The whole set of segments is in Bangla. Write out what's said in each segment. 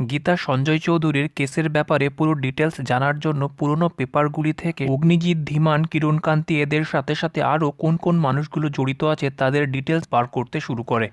গীতা সঞ্জয় চৌধুরীর কেসের ব্যাপারে পুরো ডিটেলস জানার জন্য পুরনো পেপারগুলি থেকে অগ্নিজিৎ, ধীমান, কিরণকান্তি এদের সাথে সাথে আরও কোন কোন মানুষগুলো জড়িত আছে তাদের ডিটেলস বার করতে শুরু করে।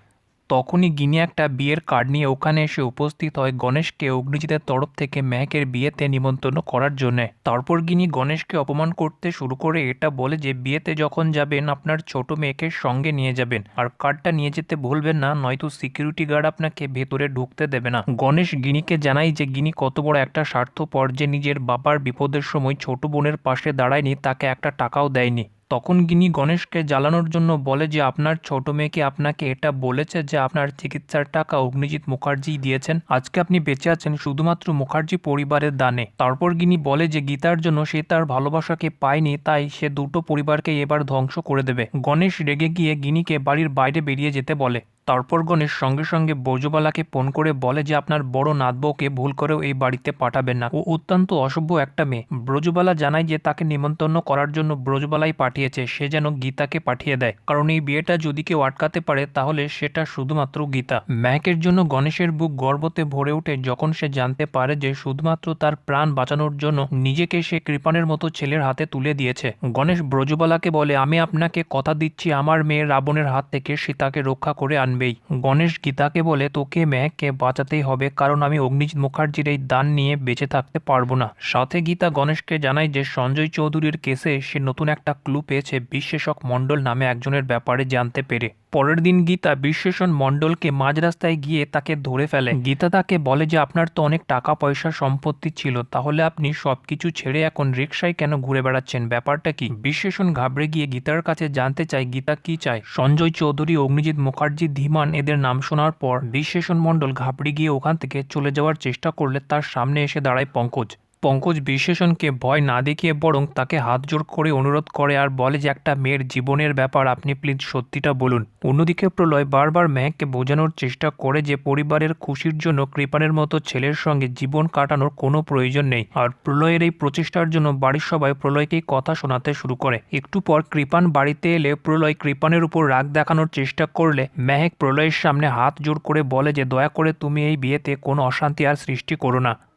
তখনই গিনি একটা বিয়ের কার্ড নিয়ে ওখানে এসে উপস্থিত হয় গণেশকে অগ্নিজিতের তরফ থেকে মেহেকের বিয়েতে নিমন্ত্রণ করার জন্যে। তারপর গিনি গণেশকে অপমান করতে শুরু করে এটা বলে যে, বিয়েতে যখন যাবেন, আপনার ছোট মেয়েকে সঙ্গে নিয়ে যাবেন। আর কার্ডটা নিয়ে যেতে ভুলবেন না, নয়তো সিকিউরিটি গার্ড আপনাকে ভেতরে ঢুকতে দেবে না। গণেশ গিনিকে জানাই যে, গিনি কত বড় একটা স্বার্থপর যে, নিজের বাবার বিপদের সময় ছোট বোনের পাশে দাঁড়ায়নি, তাকে একটা টাকাও দেয়নি। তখন গিনি গণেশকে জ্বালানোর জন্য বলে যে, আপনার ছোট মেয়েকে আপনাকে এটা বলেছে যে, আপনার চিকিৎসার টাকা অগ্নিজিৎ মুখার্জি দিয়েছেন? আজকে আপনি বেঁচে আছেন শুধুমাত্র মুখার্জি পরিবারের দানে। তারপর গিনি বলে যে, গীতার জন্য সে তার ভালোবাসাকে পায়নি, তাই সে দুটো পরিবারকে এবার ধ্বংস করে দেবে। গণেশ রেগে গিয়ে গিনিকে বাড়ির বাইরে বেরিয়ে যেতে বলে। তারপর গণেশ সঙ্গে সঙ্গে ব্রজবালাকে ফোন করে বলে যে আপনার বড় নাতবউকে ভুল করেও এই বাড়িতে পাঠাবেন না। ও অত্যন্ত অসভ্য একটা মেয়ে। ব্রজবালা জানায় যে তাকে নিমন্ত্রণ করার জন্য ব্রজবালাই পাঠিয়েছে। সে যেন গীতাকে পাঠিয়ে দেয়। কারণ এই বিয়েটা যদি কেউ আটকাতে পারে, তাহলে সেটা শুধুমাত্র গীতা। ম্যাকের জন্য গণেশের বুক গর্বতে ভরে ওঠে যখন সে জানতে পারে যে শুধুমাত্র তার প্রাণ বাঁচানোর জন্য নিজেকে সে কৃপানের মতো ছেলের হাতে তুলে দিয়েছে। গণেশ ব্রজবালাকে বলে, আমি আপনাকে কথা দিচ্ছি আমার মেয়ে রাবণের হাত থেকে সীতাকে রক্ষা করে আনবেই গণেশ গীতাকে বলে, তোকে মেহকে বাঁচাতেই হবে, কারণ আমি অগ্নিজিৎ মুখার্জির এই দান নিয়ে বেঁচে থাকতে পারব না। সাথে গীতা গণেশকে জানায় যে, সঞ্জয় চৌধুরীর কেসে সে নতুন একটা ক্লু পেয়েছে, বিশ্লেষক মণ্ডল নামে একজনের ব্যাপারে জানতে পেরে। পরের দিন গীতা বিশ্লেষণ মণ্ডলকে মাঝ রাস্তায় গিয়ে তাকে ধরে ফেলে। গীতা তাকে বলে যে, আপনার তো অনেক টাকা পয়সা সম্পত্তি ছিল, তাহলে আপনি সবকিছু ছেড়ে এখন রিক্সায় কেন ঘুরে বেড়াচ্ছেন? ব্যাপারটা কি? বিশ্লেষণ ঘাবড়ে গিয়ে গীতার কাছে জানতে চায়, গীতা কি চায়? সঞ্জয় চৌধুরী, অগ্নিজিৎ মুখার্জি, ধীমান এদের নাম শোনার পর বিশ্লেষণ মণ্ডল ঘাবড়ে গিয়ে ওখান থেকে চলে যাওয়ার চেষ্টা করলে তার সামনে এসে দাঁড়ায় পঙ্কজ। পঙ্কজ বিশ্লেষণকে ভয় না দেখিয়ে বরং তাকে হাত জোর করে অনুরোধ করে আর বলে যে একটা মেয়ের জীবনের ব্যাপার, আপনি প্লিজ সত্যিটা বলুন। অন্যদিকে প্রলয় বারবার মেহককে বোঝানোর চেষ্টা করে যে পরিবারের খুশির জন্য কৃপানের মতো ছেলের সঙ্গে জীবন কাটানোর কোনো প্রয়োজন নেই। আর প্রলয়ের এই প্রচেষ্টার জন্য বাড়ির সবাই প্রলয়কেই কথা শোনাতে শুরু করে। একটু পর কৃপান বাড়িতে এলে প্রলয় কৃপানের উপর রাগ দেখানোর চেষ্টা করলে মেহেক প্রলয়ের সামনে হাত জোর করে বলে যে, দয়া করে তুমি এই বিয়েতে কোনো অশান্তি আর সৃষ্টি করো না।